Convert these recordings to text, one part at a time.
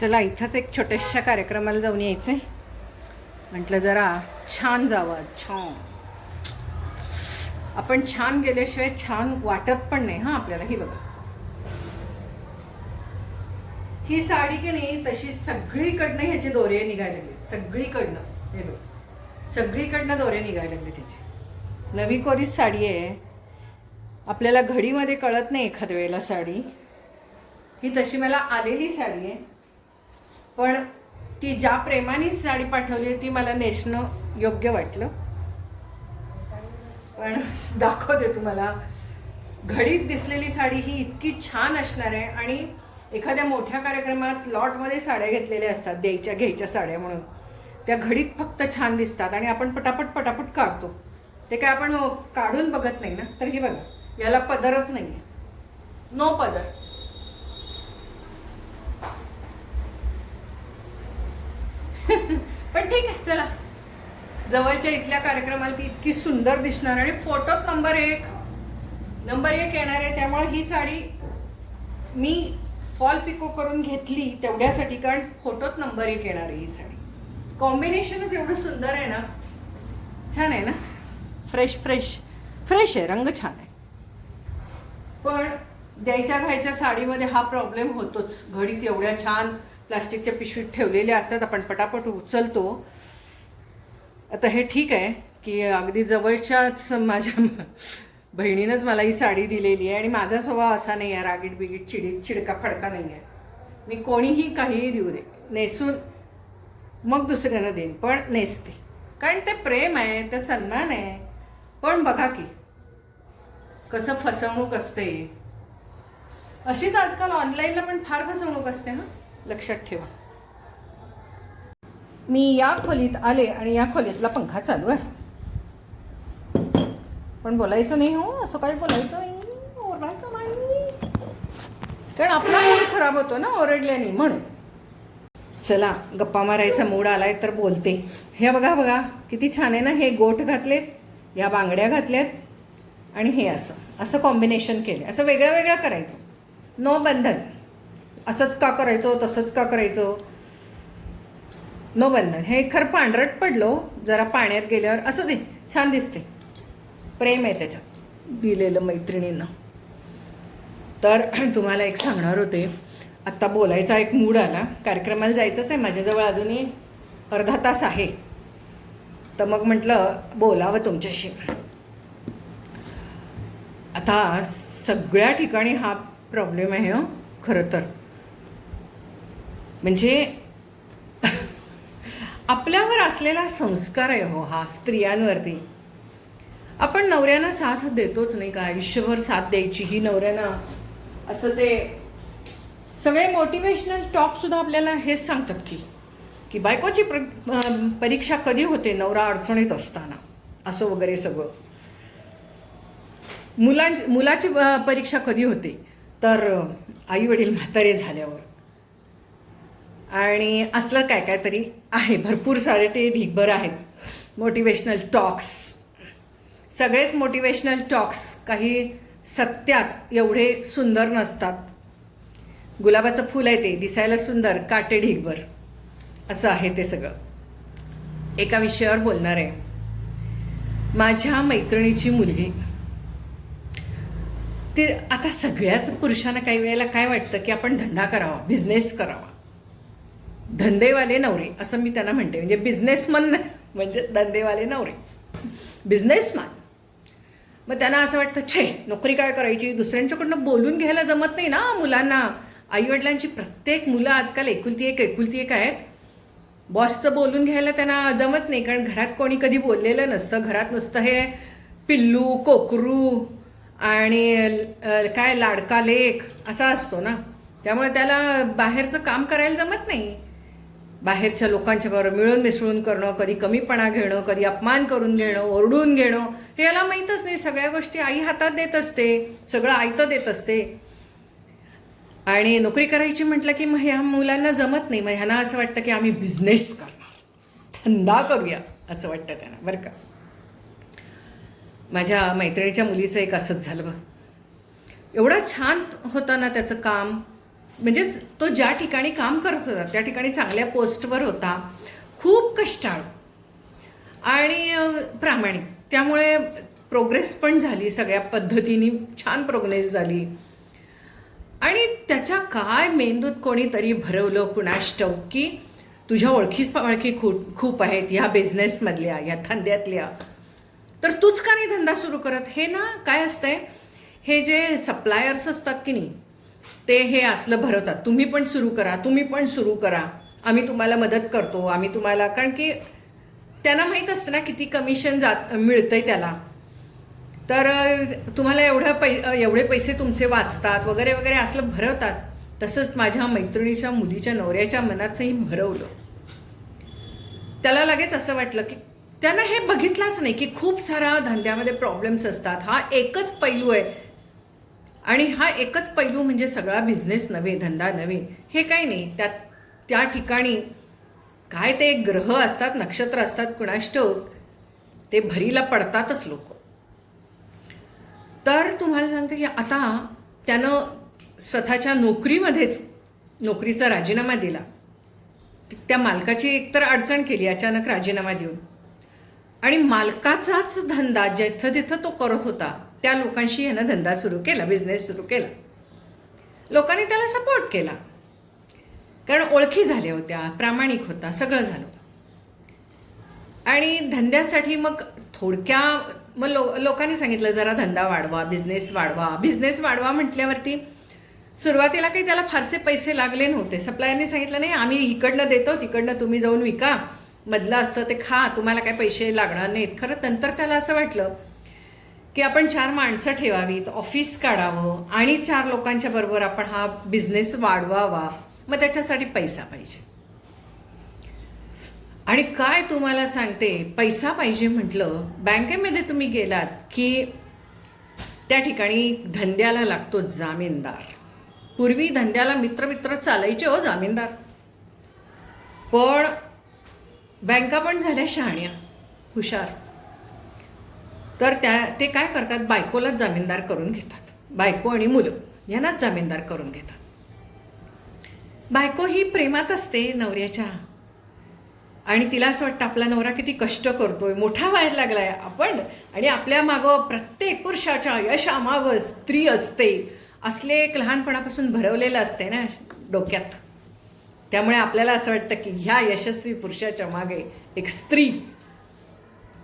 चला इथंच एक छोट्याशा कार्यक्रमाला जाऊन यायचं आहे म्हटलं जरा छान जावं छान. आपण छान गेल्याशिवाय छान वाटत पण नाही हां आपल्याला. ही बघा. ही साडी की नाही तशी सगळीकडनं ह्याचे दोरे निघायला लागले सगळीकडनं. हे बघ. सगळीकडनं दोरे निघायला लागले त्याचे. नवी कोरीस साडी आहे. आपल्याला घडीमध्ये कळत नाही एखाद्या वेळेला साडी. ही तशी मला आलेली साडी आहे. पण ती ज्या प्रेमाने साडी पाठवली आहे ती मला नेसणं योग्य वाटलं. पण दाखवते तुम्हाला घडीत दिसलेली साडी ही इतकी छान असणार आहे आणि एखाद्या मोठ्या कार्यक्रमात लॉटमध्ये साड्या घेतलेल्या असतात द्यायच्या घ्यायच्या साड्या म्हणून. त्या घडीत फक्त छान दिसतात आणि आपण पटापट पटापट काढतो. ते काय आपण काढून बघत नाही ना? तर हे बघा याला पदरच नाही आहे नो पदर पण ठीक आहे चला जवळच्या इथल्या कार्यक्रमाला ती इतकी सुंदर दिसणार आणि फोटोत नंबर एक. नंबर एक येणार आहे त्यामुळे ही साडी मी फॉल पिको करून घेतली तेवढ्यासाठी कारण फोटोत नंबर एक येणार आहे ही साडी. कॉम्बिनेशनच एवढं सुंदर आहे ना. छान आहे ना? फ्रेश फ्रेश फ्रेश आहे रंग छान आहे. पण द्यायच्या घ्यायच्या साडीमध्ये हा प्रॉब्लेम होतोच. घडीत एवढ्या छान प्लास्टिकच्या पिशवीत ठेवलेल्या असतात आपण पटापट उचलतो. आता हे ठीक आहे की अगदी जवळच्याच माझ्या बहिणीनंच मला ही साडी दिलेली आहे आणि माझा स्वभाव असा नाही आहे रागीट बिगीट चिडीत चिडका फडका नाही आहे. मी कोणीही काहीही देऊ दे. नेसून मग दुसऱ्यांना देईन पण नेसते. कारण ते प्रेम आहे ते सन्मान आहे. पण बघा की कसं फसवणूक असते. अशीच आजकाल ऑनलाईनला पण फार फसवणूक असते ना? लक्षात ठेवा. मी या खोलीत आले आणि या खोलीतला पंखा चालू आहे. पण बोलायचं नाही हो असं काही बोलायचं नाही ओरडायचं नाही. कारण आपला मूड खराब होतो ना ओरडल्याने म्हणून. चला गप्पा मारायचा मूड आलाय तर बोलते. हे बघा बघा किती छान आहे ना हे गोठ घातलेत या बांगड्या घातल्यात आणि हे असं असं कॉम्बिनेशन केलं असं वेगळं वेगळं करायचं. नो बंधन. असंच का करायचं तसंच का करायचं? नो बंधन. हे खरं पांढरट पडलो हो. जरा पाण्यात गेल्यावर. असू दे. छान दिसते प्रेम आहे त्याच्यात. दिलेलं मैत्रिणींना. तर तुम्हाला एक सांगणार होते. आत्ता बोलायचा एक मूड आला. कार्यक्रमाला जायचंच आहे. माझ्याजवळ अजूनही अर्धा तास आहे. तर मग म्हटलं बोलावं तुमच्याशी. आता सगळ्या ठिकाणी हा प्रॉब्लेम आहे हं. खरं तर. म्हणजे आपल्यावर असलेला संस्कार आहे हो हा स्त्रियांवरती. आपण नवऱ्यांना साथ देतोच नाही का? आयुष्यभर साथ द्यायची ही नवऱ्यांना. असं ते सगळे मोटिवेशनल टॉकसुद्धा आपल्याला हेच सांगतात की की बायकोची प्र परीक्षा कधी होते? नवरा अडचणीत असताना. असं वगैरे सगळं. मुलां मुलाची परीक्षा कधी होते? तर आई वडील म्हातारे झाल्यावर. आणि असलं काय काय तरी आहे. भरपूर सारे ते ढिगभर आहेत. मोटिवेशनल टॉक्स सगळेच मोटिवेशनल टॉक्स काही सत्यात एवढे सुंदर नसतात. गुलाबाचं फूल आहे ते दिसायला सुंदर काटे ढिगभर. असं आहे ते सगळं. एका विषयावर बोलणार आहे. माझ्या मैत्रिणीची मुलगी. ते आता सगळ्याच पुरुषांना काही वेळेला काय वाटतं की आपण धंदा करावा बिझनेस करावा. धंदेवाले नवरे असं मी त्यांना म्हणते. म्हणजे बिझनेसमन म्हणजे धंदेवाले नवरे. बिझनेसमॅन मग त्यांना असं वाटतं छे नोकरी काय करायची? दुसऱ्यांच्याकडनं बोलून घ्यायला जमत नाही ना मुलांना. आईवडिलांची प्रत्येक मुलं आजकाल एकुलती एक एकुलती एक आहेत. बॉसचं बोलून घ्यायला त्यांना जमत नाही कारण घरात कोणी कधी बोललेलं नसतं. घरात नुसतं हे पिल्लू कोकरू आणि काय लाडका लेख असा असतो ना. त्यामुळे त्याला बाहेरचं काम करायला जमत नाही. बाहेरच्या लोकांच्या बरोबर मिळून मिसळून करणं कधी कमीपणा घेणं कधी अपमान करून घेणं ओरडून घेणं हे याला माहीतच नाही. सगळ्या गोष्टी आई हातात देत असते. सगळं आयतं देत असते. आणि नोकरी करायची म्हटलं की मग ह्या मुलांना जमत नाही. मग ह्यांना असं वाटतं की आम्ही बिझनेस करणार. धंदा करूया असं वाटतं त्यांना. बरं का? माझ्या मैत्रिणीच्या मुलीचं एक असंच झालं बघ. एवढं छान होतं ना त्याचं काम. म्हणजेच तो ज्या ठिकाणी काम करत होता त्या ठिकाणी चांगल्या पोस्टवर होता खूप कष्टाळू. आणि प्रामाणिक. त्यामुळे प्रोग्रेस पण झाली सगळ्या पद्धतीने छान प्रोग्रेस झाली. आणि त्याच्या काय मेंदूत कोणीतरी भरवलं कुणाष्टव की तुझ्या ओळखी खूप खूप आहेत ह्या बिझनेसमधल्या ह्या धंद्यातल्या. तर तूच का नाही धंदा सुरू करत? हे ना काय असतंय? हे जे सप्लायर्स असतात की नाही ते हे असलं भरवतात तुम्ही पण सुरू करा तुम्ही पण सुरू करा. आम्ही तुम्हाला मदत करतो आम्ही तुम्हाला कारण की त्यांना माहीत असतं ना किती कमिशन जात मिळतंय त्याला. तर तुम्हाला एवढं पै एवढे पैसे तुमचे वाचतात वगैरे वगैरे असलं भरवतात. तसंच माझ्या मैत्रिणीच्या मुलीच्या नवऱ्याच्या मनातही भरवलं. त्याला लगेच असं वाटलं की त्यांना हे बघितलंच नाही की खूप सारा धंद्यामध्ये प्रॉब्लेम्स असतात. हा एकच पैलू आहे. आणि हा एकच पैलू म्हणजे सगळा बिझनेस नव्हे धंदा नव्हे हे काही नाही. त्यात त्या ठिकाणी काय ते ग्रह असतात नक्षत्र असतात कुणाष्ट ते भरीला पडतातच लोक. तर तुम्हाला सांगते की आता त्यानं स्वतःच्या नोकरीमध्येच नोकरीचा राजीनामा दिला. त्या मालकाची एकतर अडचण केली अचानक राजीनामा देऊन. आणि मालकाचाच धंदा जिथं तिथं तो करत होता त्या लोकांशी ह्यानं धंदा सुरू केला बिझनेस सुरू केला. लोकांनी त्याला सपोर्ट केला. कारण ओळखी झाल्या होत्या प्रामाणिक होता सगळं झालं आणि धंद्यासाठी मग थोडक्या मग लो लोकांनी सांगितलं जरा धंदा वाढवा बिझनेस वाढवा. बिझनेस वाढवा म्हटल्यावरती सुरुवातीला काही त्याला फारसे पैसे लागले नव्हते. सप्लायरने सांगितलं नाही आम्ही इकडनं देतो तिकडनं तुम्ही जाऊन विका. मधलं असतं ते खा तुम्हाला काय पैसे लागणार नाहीत. खरं नंतर त्याला असं वाटलं की आपण चार माणसं ठेवावीत ऑफिस काढावं आणि चार लोकांच्या बरोबर आपण हा बिझनेस वाढवावा मग त्याच्यासाठी पैसा पाहिजे. आणि काय तुम्हाला सांगते पैसा पाहिजे म्हटलं बँकेमध्ये तुम्ही गेलात की त्या ठिकाणी धंद्याला लागतो जामीनदार. पूर्वी धंद्याला मित्र मित्र चालायचे हो जामीनदार. पण बँका पण झाल्या शहाण्या हुशार. तर त्या ते काय करतात? बायकोलाच जामीनदार करून घेतात. बायको आणि मुलं यांनाच जामीनदार करून घेतात. बायको ही प्रेमात असते नवऱ्याच्या. आणि तिला असं वाटतं आपला नवरा किती कष्ट करतोय मोठा व्हायला लागलाय आपण आणि आपल्या मागं प्रत्येक पुरुषाच्या यशामागं स्त्री असते. असले एक लहानपणापासून भरवलेलं असते ना डोक्यात. त्यामुळे आपल्याला असं वाटतं की ह्या यशस्वी पुरुषाच्या मागे एक स्त्री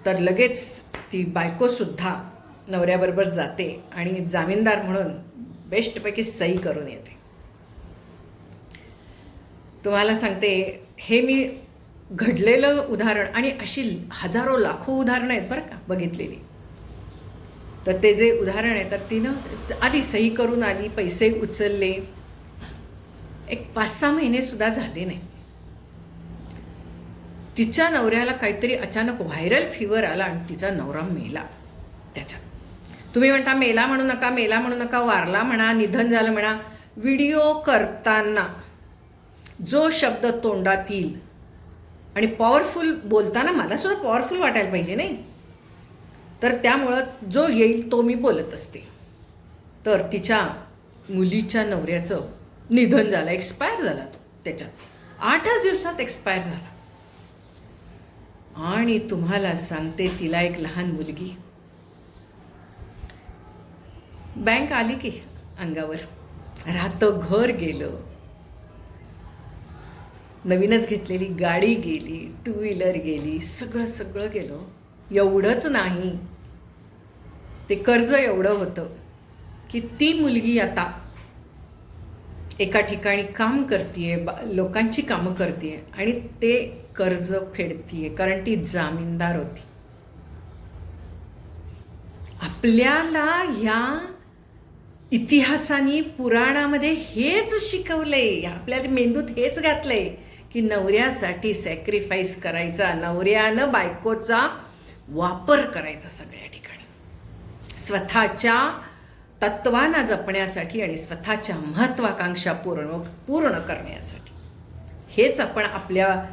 तर लगेच ती बायकोसुद्धा नवऱ्याबरोबर जाते आणि जामीनदार म्हणून बेस्टपैकी सही करून येते. तुम्हाला सांगते हे मी घडलेलं उदाहरण आणि अशी हजारो लाखो उदाहरणं आहेत बरं का बघितलेली. तर ते जे उदाहरण आहे तर तिनं आधी सही करून आली पैसे उचलले. एक पाच सहा महिनेसुद्धा झाले नाही. तिच्या नवऱ्याला काहीतरी अचानक व्हायरल फिवर आला आणि तिचा नवरा मेला. त्याच्यात. तुम्ही म्हणता मेला म्हणू नका मेला म्हणू नका वारला म्हणा निधन झालं म्हणा. व्हिडिओ करताना जो शब्द तोंडात येईल आणि पॉवरफुल बोलताना मला सुद्धा पॉवरफुल वाटायला पाहिजे नाही. तर त्यामुळं जो येईल तो मी बोलत असते. तर तिच्या मुलीच्या नवऱ्याचं निधन झालं एक्सपायर झाला तो. त्याच्यात. आठच दिवसात एक्सपायर झाला. आणि तुम्हाला सांगते तिला एक लहान मुलगी. बँक आली की अंगावर. राहतं घर गेलं. नवीनच घेतलेली गाडी गेली टू व्हीलर गेली सगळं सगळं गेलं. एवढंच नाही. ते कर्ज एवढं होतं की ती मुलगी आता एका ठिकाणी काम करतीये बा लोकांची कामं करतीये आणि ते कर्ज फेडतीये कारण ती जामीनदार होती. आपल्याला ह्या इतिहासाने पुराणामध्ये हेच शिकवलंय आपल्या मेंदूत हेच घातलंय की नवऱ्यासाठी सॅक्रिफाईस करायचा नवऱ्यानं बायकोचा वापर करायचा सगळ्या ठिकाणी. स्वतःच्या तत्वांना जपण्यासाठी आणि स्वतःच्या महत्वाकांक्षा पूर्ण पूर्ण करण्यासाठी. हेच आपण आपल्या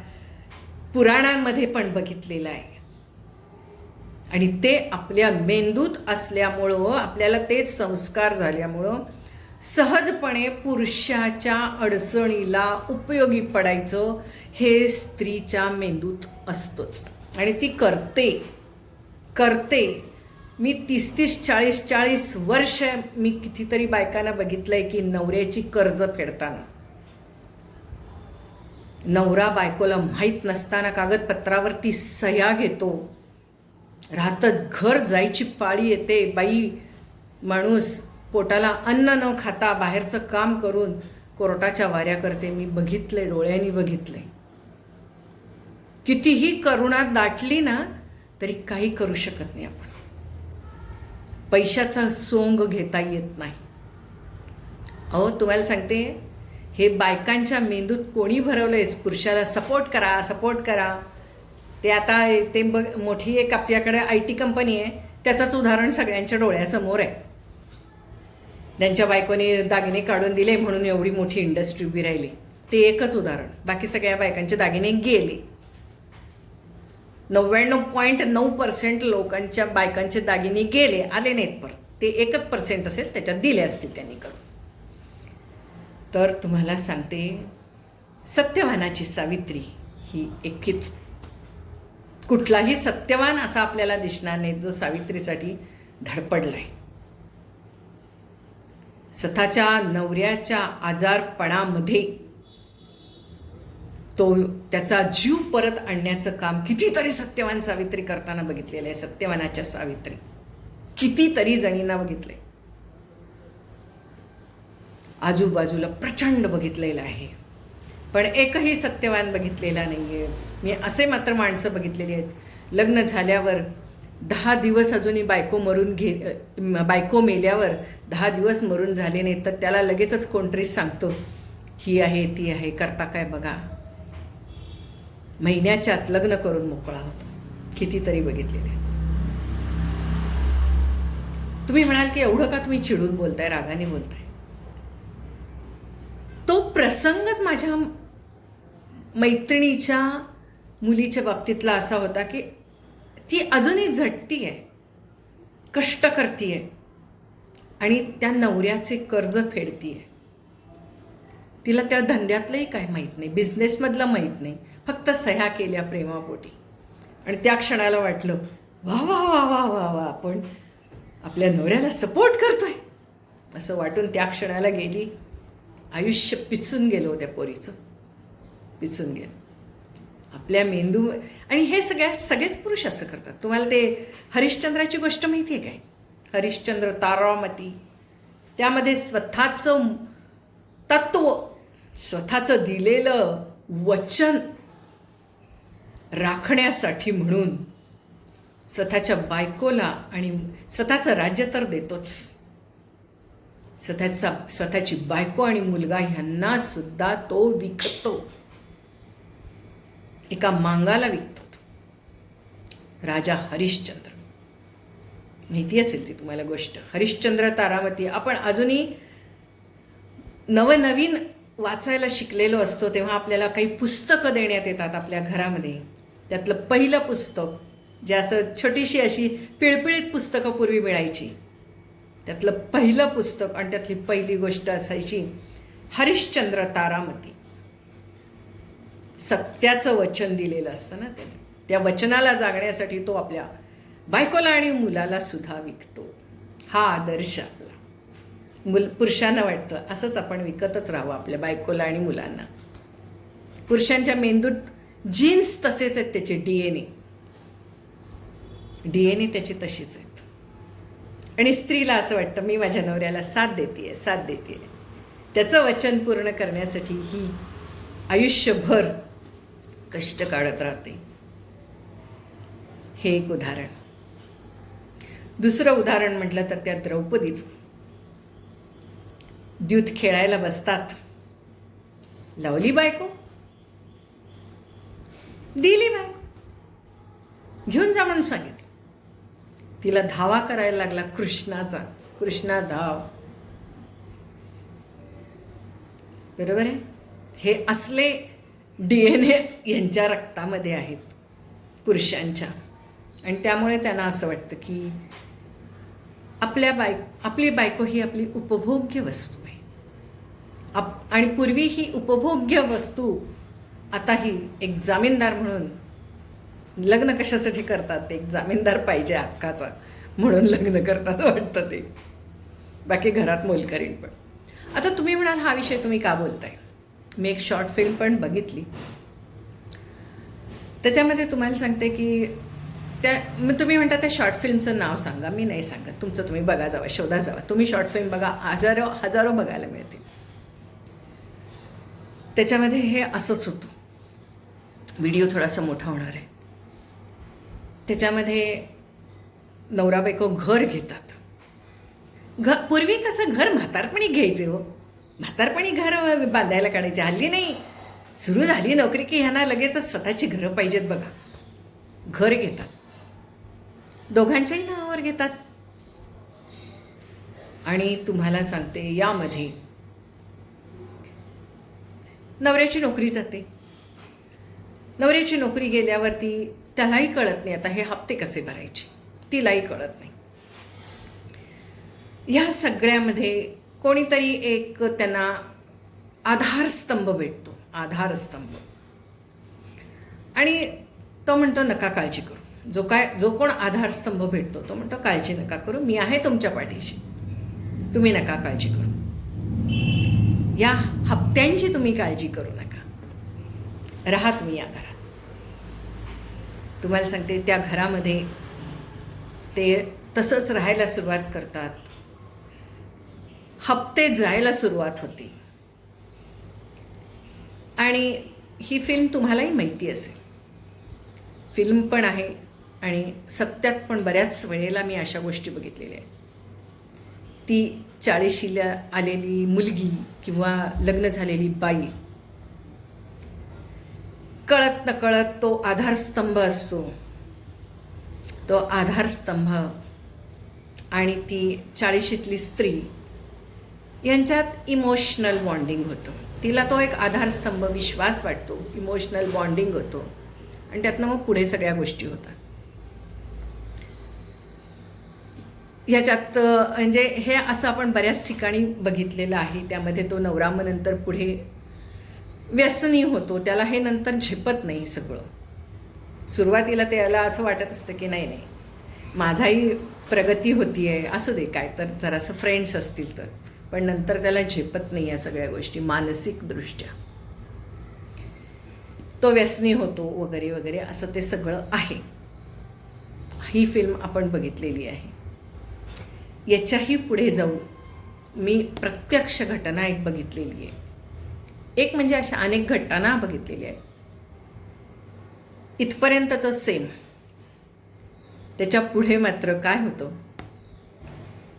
पुराणांमध्ये पण बघितलेलं आहे. आणि ते आपल्या मेंदूत असल्यामुळं आपल्याला तेच संस्कार झाल्यामुळं सहजपणे पुरुषाच्या अडचणीला उपयोगी पडायचं हे स्त्रीच्या मेंदूत असतंच. आणि ती करते करते मी तीस तीस चाळीस चाळीस वर्ष मी कितीतरी बायकांना बघितलंय की नवऱ्याची कर्ज फेडताना. नवरा बायकोला माहीत नसताना कागदपत्रावरती सह्या घेतो. राहतच घर जायची पाळी येते. बाई माणूस पोटाला अन्न न खाता बाहेरचं काम करून कोर्टाच्या वाऱ्या करते. मी बघितले डोळ्यांनी बघितले कितीही करुणा दाटली ना तरी काही करू शकत नाही आपण. पैशाचा सोंग घेता येत नाही. अहो तुम्हाला सांगते हे बायकांच्या मेंदूत कोणी भरवलं आहेस पुरुषाला सपोर्ट करा सपोर्ट करा. ते आता ते बघ मोठी एक आपल्याकडे आय टी कंपनी आहे. त्याचंच उदाहरण सगळ्यांच्या डोळ्यासमोर आहे. त्यांच्या बायकोने दागिने काढून दिले म्हणून एवढी मोठी इंडस्ट्री उभी राहिली. ते एकच उदाहरण. बाकी सगळ्या बायकांचे दागिने गेले. नव्याण्णव पॉईंट नऊ पर्सेंट लोकांच्या बायकांचे दागिने गेले आले नाहीत परत. ते एकच पर्सेंट असेल त्याच्यात दिले असतील त्यांनी करून. तर तुम्हाला सांगते सत्यवानाची सावित्री ही एकीच. कुठलाही सत्यवान असा आपल्याला दिसणार नाही जो सावित्रीसाठी धडपडलाय. स्वतःच्या नवऱ्याच्या आजारपणामध्ये तो त्याचा जीव परत आणण्याचं काम कितीतरी सत्यवान सावित्री करताना बघितलेलं आहे सत्यवानाच्या सावित्री. कितीतरी जणींना बघितले आजूबाजूला प्रचंड बघितलेलं आहे. पण एकही सत्यवान बघितलेला नाही आहे मी असे मात्र माणसं बघितलेली आहेत. लग्न झाल्यावर दहा दिवस अजूनही बायको मरून घे बायको मेल्यावर दहा दिवस मरून झाले नाही तर त्याला लगेचच कोणतरी सांगतो ही आहे ती आहे करता काय बघा. महिन्याच्या लग्न करून मोकळा होता. कितीतरी बघितलेले. तुम्ही म्हणाल की एवढं का तुम्ही चिडून बोलताय रागाने बोलताय? तो प्रसंगच माझ्या मैत्रिणीच्या मुलीच्या बाबतीतला असा होता की ती अजूनही झटती आहे कष्ट करती आहे आणि त्या नवऱ्याचे कर्ज फेडती आहे तिला त्या धंद्यातलंही काय माहीत नाही बिझनेसमधलं माहीत नाही. फक्त सह्या केल्या प्रेमापोटी. आणि त्या क्षणाला वाटलं वा वा वा वा वा वा आपण आपल्या नवऱ्याला सपोर्ट करतोय. असं वाटून त्या क्षणाला गेली. आयुष्य पिचून गेलो त्या पोरीचं. पिचून गेलं. आपल्या मेंदू आणि हे सगळ्यात सगळेच पुरुष असं करतात. तुम्हाला ते हरिश्चंद्राची गोष्ट माहिती आहे काय? हरिश्चंद्र तारामती. त्यामध्ये स्वतःचं तत्व स्वतःचं दिलेलं वचन राखण्यासाठी म्हणून स्वतःच्या बायकोला आणि स्वतःचं राज्य तर देतोच. स्वतःचा स्वतःची बायको आणि मुलगा ह्यांना सुद्धा तो विकतो. एका मांगाला विकतो राजा हरिश्चंद्र. माहिती असेल ती तुम्हाला गोष्ट. हरिश्चंद्र तारामती. आपण अजूनही नवनवीन वाचायला शिकलेलो असतो तेव्हा आपल्याला काही पुस्तकं देण्यात येतात आपल्या घरामध्ये. त्यातलं पहिलं पुस्तक जे असं छोटीशी अशी पिळपिळीत पुस्तकं पूर्वी मिळायची. त्यातलं पहिलं पुस्तक आणि त्यातली पहिली गोष्ट असायची हरिश्चंद्र तारामती. सत्याचं वचन दिलेलं असतं ना त्याने. त्या वचनाला जागण्यासाठी तो आपल्या बायकोला आणि मुलाला सुद्धा विकतो. हा आदर्श आपला. मुल पुरुषांना वाटतं असंच आपण विकतच राहावं आपल्या बायकोला आणि मुलांना. पुरुषांच्या मेंदूत जीन्स तसेच आहेत त्याचे D N A D N A त्याची तशीच आहेत. आणि स्त्रीला असं वाटतं मी माझ्या नवऱ्याला साथ देते साथ देते त्याचं वचन पूर्ण करण्यासाठी ही आयुष्यभर कष्ट काढत राहते. हे एक उदाहरण. दुसरं उदाहरण म्हटलं तर त्या द्रौपदीच. द्यूत खेळायला बसतात. लावली बायको? दिली मॅम घेऊन जा म्हणून सांगितलं. तिला धावा करायला लागला कृष्णाचा. कृष्णा धाव. बरोबर आहे? हे असले डी एन ए यांच्या रक्तामध्ये आहेत पुरुषांच्या. आणि त्यामुळे त्यांना असं वाटतं की आपल्या बाय आपली बायको ही आपली उपभोग्य वस्तू आहे. आप आणि पूर्वी ही उपभोग्य वस्तू आताही एक जामीनदार म्हणून लग्न कशासाठी करतात? ते एक जामीनदार पाहिजे हक्काचा म्हणून लग्न करतात वाटतं ते. बाकी घरात मोलकरीण पण. आता तुम्ही म्हणाल हा विषय तुम्ही का बोलताय? मी एक शॉर्ट फिल्म पण बघितली. त्याच्यामध्ये तुम्हाला सांगते की त्या मग तुम्ही म्हणता त्या शॉर्ट फिल्मचं नाव सांगा. मी नाही सांगत. तुमचं तुम्ही बघा जावा शोधा जावा. तुम्ही शॉर्ट फिल्म बघा हजारो हजारो बघायला मिळतील. त्याच्यामध्ये हे असंच होतं. व्हिडिओ थोडासा मोठा होणार आहे. त्याच्यामध्ये नवरा बायको घर घेतात. घ पूर्वी कसं घर म्हातारपणी घ्यायचे हो. म्हातारपणी घर बांधायला काढायचे. हल्ली नाही. सुरू झाली नोकरी की ह्यांना लगेचच स्वतःची घरं पाहिजेत बघा. घर घेतात. दोघांच्याही नावावर घेतात. आणि तुम्हाला सांगते यामध्ये नवऱ्याची नोकरी जाते. नवऱ्याची नोकरी गेल्यावरती त्यालाही कळत नाही आता हे हप्ते कसे भरायचे? तिलाही कळत नाही. या सगळ्यामध्ये कोणीतरी एक त्यांना आधारस्तंभ भेटतो आधारस्तंभ. आणि तो म्हणतो नका काळजी करू. जो काय जो कोण आधारस्तंभ भेटतो तो म्हणतो काळजी नका करू. मी आहे तुमच्या पाठीशी. तुम्ही नका काळजी करू. या हप्त्यांची तुम्ही काळजी करू नका. राहा तुम्ही या घरात. तुम्हाला सांगते त्या घरामध्ये ते तसंच राहायला सुरुवात करतात. हप्ते जायला सुरुवात होते. आणि ही फिल्म तुम्हालाही माहिती असेल. फिल्म पण आहे आणि सत्यात पण बऱ्याच वेळेला मी अशा गोष्टी बघितलेल्या आहेत. ती चाळीशीला आलेली मुलगी किंवा लग्न झालेली बाई कळत नकळत तो आधारस्तंभ असतो. तो आधारस्तंभ आणि ती चाळीशीतली स्त्री यांच्यात इमोशनल बॉन्डिंग होतं. तिला तो एक आधारस्तंभ विश्वास वाटतो इमोशनल बॉन्डिंग होतो. आणि त्यातनं मग पुढे सगळ्या गोष्टी होतात. ह्याच्यात म्हणजे हे असं आपण बऱ्याच ठिकाणी बघितलेलं आहे. त्यामध्ये तो नवरामनंतर पुढे व्यसनी होतो त्याला हे नंतर झेपत नाही सगळं. सुरुवातीला त्याला असं वाटत असतं की नाही नाही. माझाही प्रगती होती आहे असू दे काय तर जरासं फ्रेंड्स असतील तर. पण नंतर त्याला झेपत नाही या सगळ्या गोष्टी मानसिकदृष्ट्या तो व्यसनी होतो वगैरे वगैरे असं ते सगळं आहे. ही फिल्म आपण बघितलेली आहे. याच्याही पुढे जाऊन मी प्रत्यक्ष घटना एक बघितलेली आहे. एक म्हणजे अशा अनेक घटना बघितलेल्या आहेत. इथपर्यंतचं सेम त्याच्या पुढे मात्र काय होतं?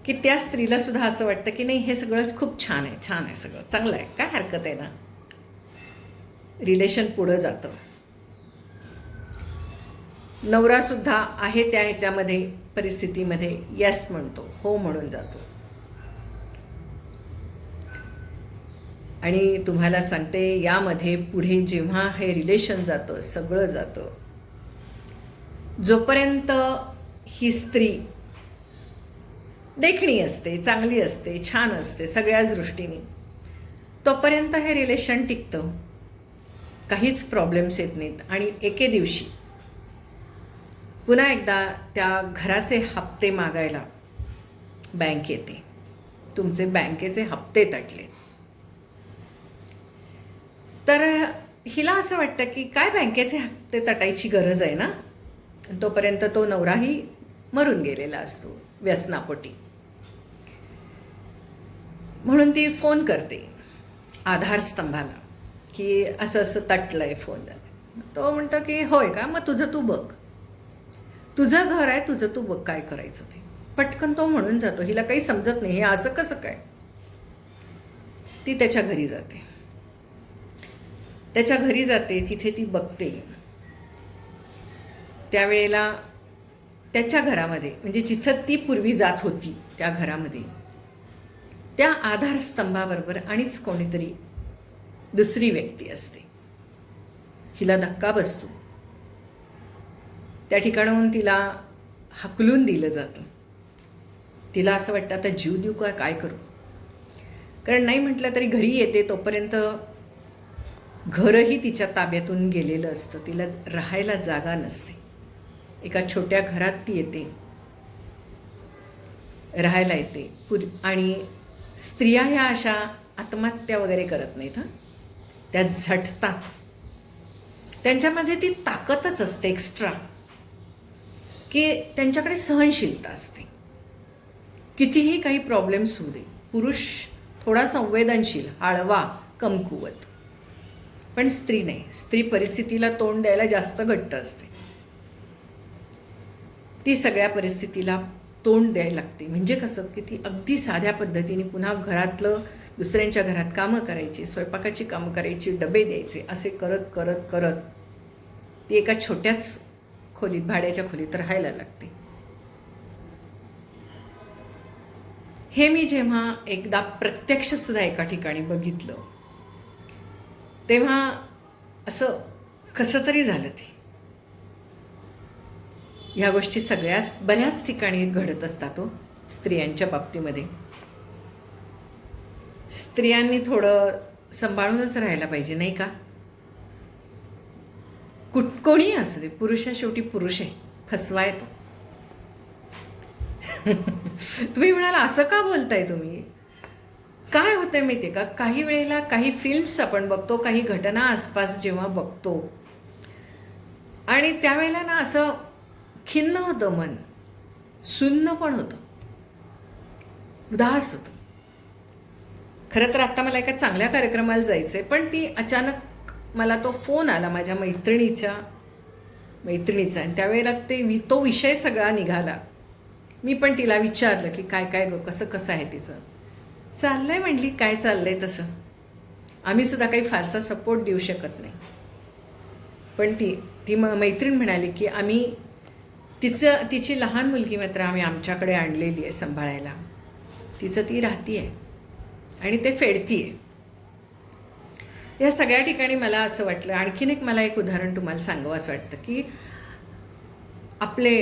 की त्या स्त्रीला सुद्धा असं वाटतं की नाही हे सगळं खूप छान आहे छान आहे सगळं. चांगलं आहे. काय हरकत आहे ना? रिलेशन पुढं जातं. नवरासुद्धा आहे त्या ह्याच्यामध्ये परिस्थितीमध्ये यस म्हणतो हो म्हणून जातो. आणि तुम्हाला सांगते यामध्ये पुढे जेव्हा हे रिलेशन जातं सगळं जातं जोपर्यंत ही स्त्री देखणी असते चांगली असते छान असते सगळ्याच दृष्टीने तोपर्यंत हे रिलेशन टिकतं. काहीच प्रॉब्लेम्स येत नाहीत. आणि एके दिवशी पुन्हा एकदा त्या घराचे हप्ते मागायला बँक येते. तुमचे बँकेचे हप्ते तटले तर हिला असं वाटतं की काय बँकेचे हप्ते तटायची गरज आहे ना? तोपर्यंत तो नवराही मरून गेलेला असतो व्यसनापोटी. म्हणून ती फोन करते आधारस्तंभाला की असं असं तटलं आहे फोन तो म्हणतो की होय का? मग तुझं तू बघ. तुझं घर आहे तुझं तू बघ काय करायचं ते. पटकन तो म्हणून जातो. हिला काही समजत नाही हे असं कसं काय? ती त्याच्या घरी जाते. त्याच्या घरी जाते तिथे ती बघते. त्यावेळेला त्याच्या घरामध्ये म्हणजे जिथं ती पूर्वी जात होती त्या घरामध्ये त्या आधारस्तंभाबरोबर आणिच कोणीतरी दुसरी व्यक्ती असते. हिला धक्का बसतो. त्या ठिकाणाहून तिला हकलून दिलं जातं. तिला असं वाटतं आता जीव देऊ का काय करू? कारण नाही म्हटलं तरी घरी येते तोपर्यंत घरही तिच्या ताब्यातून गेलेलं असतं. तिला राहायला जागा नसते. एका छोट्या घरात ती येते. राहायला येते. पुर आणि स्त्रिया ह्या अशा आत्महत्या वगैरे करत नाहीत हां. त्या झटतात. त्यांच्यामध्ये ती ताकदच असते एक्स्ट्रा की त्यांच्याकडे सहनशीलता असते. कितीही काही प्रॉब्लेम्स होऊ दे पुरुष थोडा संवेदनशील हळवा कमकुवत. पण स्त्री नाही. स्त्री परिस्थितीला तोंड द्यायला जास्त घट्ट असते. ती सगळ्या परिस्थितीला तोंड द्यायला लागते. म्हणजे कसं? की ती अगदी साध्या पद्धतीने पुन्हा घरातलं दुसऱ्यांच्या घरात कामं करायची स्वयंपाकाची कामं करायची डबे द्यायचे असे करत करत करत ती एका छोट्याच खोलीत भाड्याच्या खोलीत राहायला लागते. हे मी जेव्हा एकदा प्रत्यक्ष सुद्धा एका ठिकाणी बघितलं तेव्हा असं कसं तरी झालं ते. ह्या गोष्टी सगळ्याच बऱ्याच ठिकाणी घडत असतात तो स्त्रियांच्या बाबतीमध्ये. स्त्रियांनी थोडं सांभाळूनच राहायला पाहिजे नाही का? कुठ कोणीही असू दे पुरुषा शेवटी पुरुष आहे फसवा येतो. तुम्ही म्हणाल असं का बोलताय तुम्ही? काय होतंय माहिती आहे का? काही वेळेला काही फिल्म्स आपण बघतो काही घटना आसपास जेव्हा बघतो. आणि त्यावेळेला ना असं खिन्न होतं मन. सुन्न पण होतं. उदास होतं. खरं तर आत्ता मला एका चांगल्या कार्यक्रमाला जायचं आहे पण ती अचानक मला तो फोन आला माझ्या मैत्रिणीच्या मैत्रिणीचा. आणि त्यावेळेला ते तो विषय सगळा निघाला. मी पण तिला विचारलं की काय काय गं कसं कसं आहे तिचं? चाललंय म्हटली काय चाललंय तसं? आम्ही सुद्धा काही फारसा सपोर्ट देऊ शकत नाही. पण ती ती म मैत्रीण म्हणाली की आम्ही तिचं तिची लहान मुलगी मात्र आम्ही आमच्याकडे आणलेली आहे सांभाळायला. तिचं ती राहती आहे आणि ते फेडती आहे या सगळ्या ठिकाणी मला असं वाटलं आणखीन एक मला एक उदाहरण तुम्हाला सांगावं असं वाटतं की आपले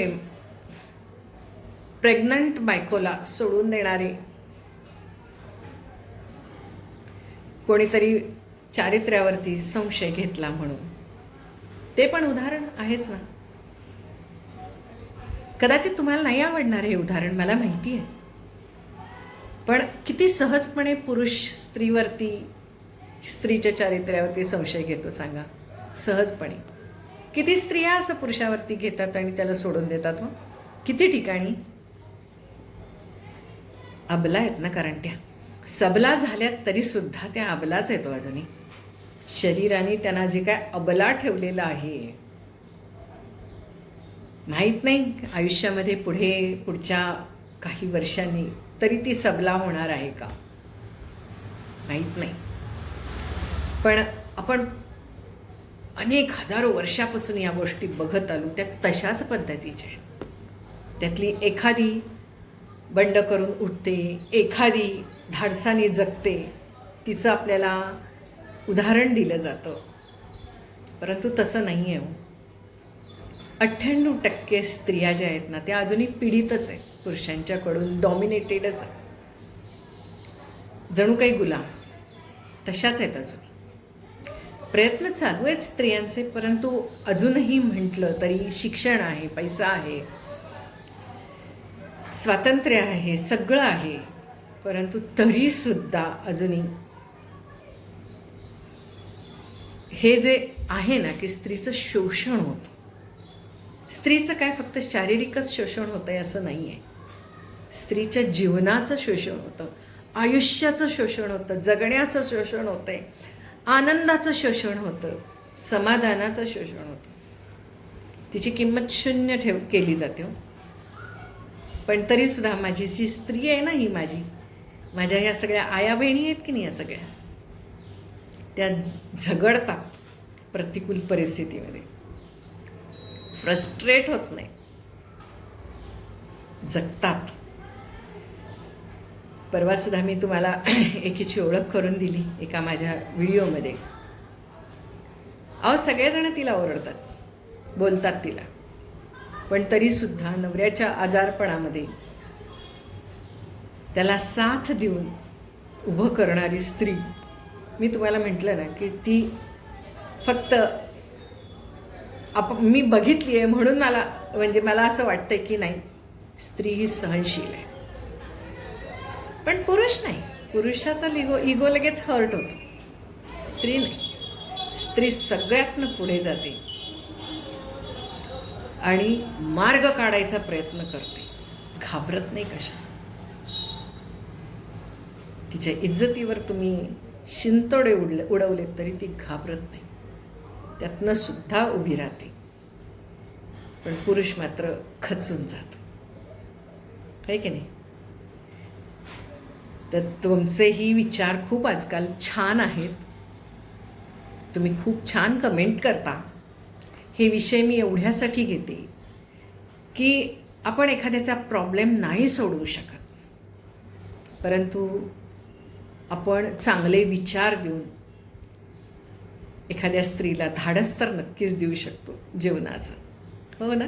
प्रेग्नंट बायकोला सोडून देणारे कोणीतरी चारित्र्यावरती संशय घेतला म्हणून. ते पण उदाहरण आहेच ना. कदाचित तुम्हाला नाही आवडणार हे उदाहरण मला माहिती आहे. पण किती सहजपणे पुरुष स्त्रीवरती स्त्रीच्या चारित्र्यावरती संशय घेतो सांगा. सहजपणे. किती स्त्रिया असं पुरुषावरती घेतात आणि त्याला सोडून देतात हो? किती ठिकाणी? अबला आहेत ना कारण त्या सबला झाल्यात तरीसुद्धा त्या अबलाच येतो हो अजूनही. शरीराने त्यांना जे काय अबला ठेवलेलं आहे. माहीत नाही आयुष्यामध्ये पुढे पुढच्या काही वर्षांनी तरी ती सबला होणार आहे का? माहीत नाही. पण आपण अनेक हजारो वर्षापासून या गोष्टी बघत आलो त्या तशाच पद्धतीच्या आहेत. त्यातली एखादी बंड करून उठते एखादी धाडसाने जगते तिचं आपल्याला उदाहरण दिलं जातं. परंतु तसं नाही आहे हो. अठ्ठ्याण्णव टक्के स्त्रिया ज्या आहेत ना त्या अजूनही पीडितच आहेत. पुरुषांच्याकडून डॉमिनेटेडच आहे जणू काही गुलाम तशाच आहेत अजूनही प्रयत्न चालू आहेत स्त्रियांचे परंतु अजूनही म्हटलं तरी शिक्षण आहे पैसा आहे. स्वातंत्र्य आहे सगळं आहे. परंतु तरीसुद्धा अजूनही हे जे आहे ना की स्त्रीचं शोषण होतं स्त्रीचं काय फक्त शारीरिकच शोषण होतं आहे असं नाही आहे स्त्रीच्या जीवनाचं शोषण होतं आयुष्याचं शोषण होतं जगण्याचं शोषण होतं आहे आनंदाचं शोषण होतं समाधानाचं शोषण होतं. तिची किंमत शून्य ठेव केली जाते हो. पण तरीसुद्धा माझी जी स्त्री आहे ना ही माझी माझ्या या सगळ्या आया बहिणी आहेत की नाही या सगळ्या? त्या झगडतात प्रतिकूल परिस्थितीमध्ये. फ्रस्ट्रेट होत नाही. जगतात. परवासुद्धा मी तुम्हाला एकीची ओळख करून दिली एका माझ्या व्हिडिओमध्ये. अहो सगळेजण तिला ओरडतात. बोलतात तिला. पण तरीसुद्धा नवऱ्याच्या आजारपणामध्ये त्याला साथ देऊन उभं करणारी स्त्री मी तुम्हाला म्हटलं ना की ती फक्त आप मी बघितली आहे म्हणून मला म्हणजे मला असं वाटतं की नाही स्त्री ही सहनशील आहे. पण पुरुष नाही. पुरुषाचा लिगो इगो लगेच हर्ट होतो. स्त्री नाही. स्त्री सगळ्यातनं पुढे जाते आणि मार्ग काढायचा प्रयत्न करते. घाबरत नाही कशा तिच्या इज्जतीवर तुम्ही शिंतोडे उडले उडवलेत तरी ती घाबरत नाही. त्यातनं सुद्धा उभी राहते. पण पुरुष मात्र खचून जातो. आहे की नाही? तर तुमचेही विचार खूप आजकाल छान आहेत. तुम्ही खूप छान कमेंट करता. हे विषय मी एवढ्यासाठी घेते की आपण एखाद्याचा प्रॉब्लेम नाही सोडवू शकत. परंतु आपण चांगले विचार देऊन एखाद्या स्त्रीला धाडस तर नक्कीच देऊ शकतो जीवनाचं हो ना?